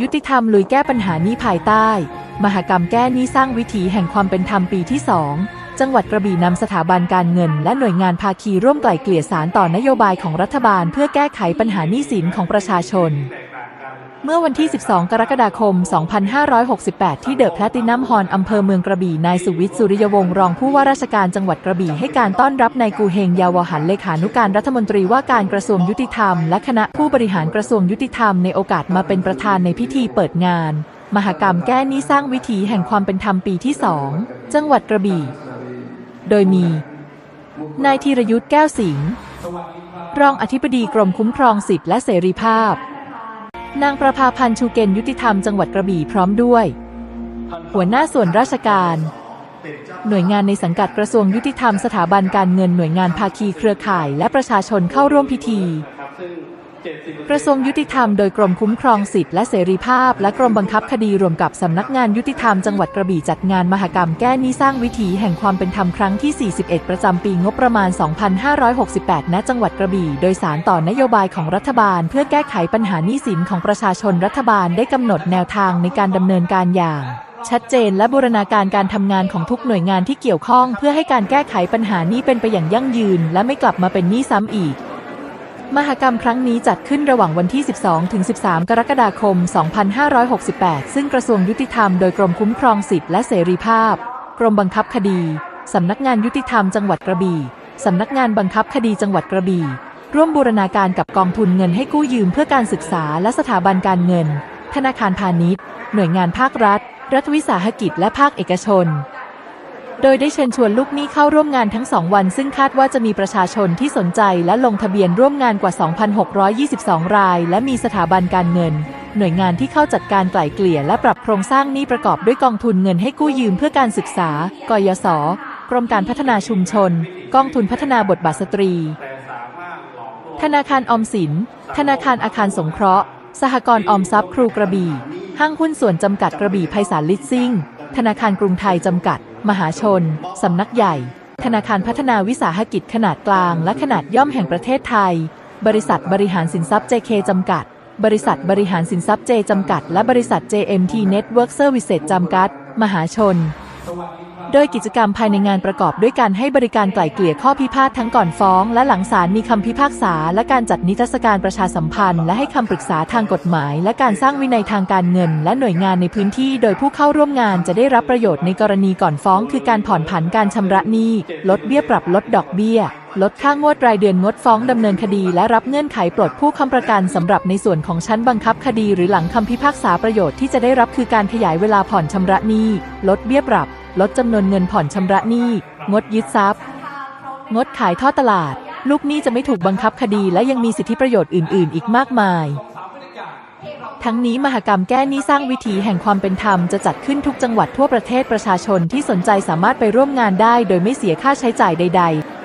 ยุติธรรมลุยแก้ปัญหานี้ภายใต้ มหกรรมแก้หนี้สร้างวิถีแห่งความเป็นธรรมปีที่ 2 จังหวัดกระบี่นำสถาบันการเงิน และหน่วยงานภาคีร่วมไกล่เกลี่ยสารต่อนโยบายของรัฐบาล เพื่อแก้ไขปัญหาหนี้สินของประชาชน เมื่อวันที่ 12 กรกฎาคม 2568 ที่เดอะแพลตินัมฮอลอำเภอเมืองกระบี่ นายสุวิทย์ สุริยวงศ์รองผู้ว่าราชการจังหวัดกระบี่ให้การต้อนรับนายกูเฮงยาวหันเลขานุการรัฐมนตรีว่าการกระทรวงยุติธรรม และคณะผู้บริหารกระทรวงยุติธรรมในโอกาสมาเป็นประธานในพิธีเปิดงาน มหกรรมแก้หนี้สร้างวิถีแห่งความเป็นธรรมปีที่2จังหวัดกระบี่ โดยมีนายธีรยุทธ์แก้วสิงห์รองอธิบดีกรมคุ้มครองสิทธิและเสรีภาพ นางประภาพันธ์ชูเกณฑ์ยุติธรรมจังหวัดกระบี่พร้อมด้วย หัวหน้าส่วนราชการ หน่วยงานในสังกัดกระทรวงยุติธรรมสถาบันการเงินหน่วยงานภาคีเครือข่าย และประชาชนเข้าร่วมพิธี กระทรวงยุติธรรมโดยกรมคุ้มครองสิทธิและเสรีภาพ และกรมบังคับคดีรวมกับสำนักงานยุติธรรมจังหวัดกระบี่จัดงานมหกรรมแก้หนี้สร้างวิถีแห่งความเป็นธรรมครั้งที่ 41 ประจำปีงบประมาณ 2568 ณ จังหวัดกระบี่ โดยสารต่อนโยบายของรัฐบาล เพื่อแก้ไขปัญหาหนี้สินของประชาชนรัฐบาลได้กำหนดแนวทางในการดำเนินการอย่างชัดเจนและบูรณาการการทำงานของทุกหน่วยงานที่เกี่ยวข้อง เพื่อให้การแก้ไขปัญหานี้เป็นไปอย่างยั่งยืน และไม่กลับมาเป็นหนี้ซ้ำอีก มหกรรมครั้งนี้จัดขึ้นระหว่างวันที่ 12 ถึง 13 กรกฎาคม 2568 ซึ่งกระทรวงยุติธรรมโดยกรมคุ้มครองสิทธิและเสรีภาพ กรมบังคับคดี สำนักงานยุติธรรมจังหวัดกระบี่ สำนักงานบังคับคดีจังหวัดกระบี่ ร่วมบูรณาการกับกองทุนเงินให้กู้ยืมเพื่อการศึกษาและสถาบันการเงิน ธนาคารพาณิชย์ หน่วยงานภาครัฐ รัฐวิสาหกิจและภาคเอกชน โดยได้เชิญชวนลูกหนี้เข้าร่วมงานทั้งสองวัน ซึ่งคาดว่าจะมีประชาชนที่สนใจและลงทะเบียนร่วมงานกว่า 2,622 ราย และมีสถาบันการเงิน หน่วยงานที่เข้าจัดการไกล่เกลี่ยและปรับโครงสร้างหนี้ประกอบด้วยกองทุนเงินให้กู้ยืมเพื่อการศึกษา กยศ กรมการพัฒนาชุมชน กองทุนพัฒนาบทบาทสตรี ธนาคารออมสิน ธนาคารอาคารสงเคราะห์ สหกรณ์ออมทรัพย์ครูกระบี่ ห้างหุ้นส่วนจำกัดกระบี่ไพศาลลิสซิ่ง ธนาคารกรุงไทยจำกัด มหาชน สำนักใหญ่ ธนาคารพัฒนาวิสาหกิจขนาดกลางและขนาดย่อมแห่งประเทศไทย บริษัทบริหารสินทรัพย์ JK จำกัด บริษัทบริหารสินทรัพย์ J จำกัด และบริษัท JMT Network Services จำกัด มหาชน โดยกิจกรรมภายในงานประกอบด้วยการให้บริการไกล่เกลี่ยข้อพิพาททั้งก่อนฟ้อง และหลังศาลมีคำพิพากษา และการจัดนิทรรศการประชาสัมพันธ์ และให้คำปรึกษาทางกฎหมาย และการสร้างวินัยทางการเงิน และหน่วยงานในพื้นที่ โดยผู้เข้าร่วมงานจะได้รับประโยชน์ในกรณีก่อนฟ้อง คือการผ่อนผันการชำระหนี้ลดเบี้ยปรับลดดอกเบี้ย ลดค่างวดรายเดือนงดฟ้องดำเนินคดี และรับเงื่อนไขปลดผู้ค้ำประกันสำหรับในส่วนของชั้นบังคับคดี หรือหลังคำพิพากษาประโยชน์ที่จะได้รับคือการขยายเวลาผ่อนชำระหนี้ ลดเบี้ยปรับ ลดจำนวนเงินผ่อนชำระหนี้ งดยึดทรัพย์ งดขายท่อตลาด ลูกหนี้จะไม่ถูกบังคับคดี และยังมีสิทธิประโยชน์อื่น ๆ อีกมากมายทั้งนี้มหกรรมแก้หนี้สร้างวิถีแห่งความเป็นธรรมจะจัดขึ้นทุกจังหวัดทั่วประเทศประชาชนที่สนใจสามารถไปร่วมงานได้ โดยไม่เสียค่าใช้จ่ายใด ๆ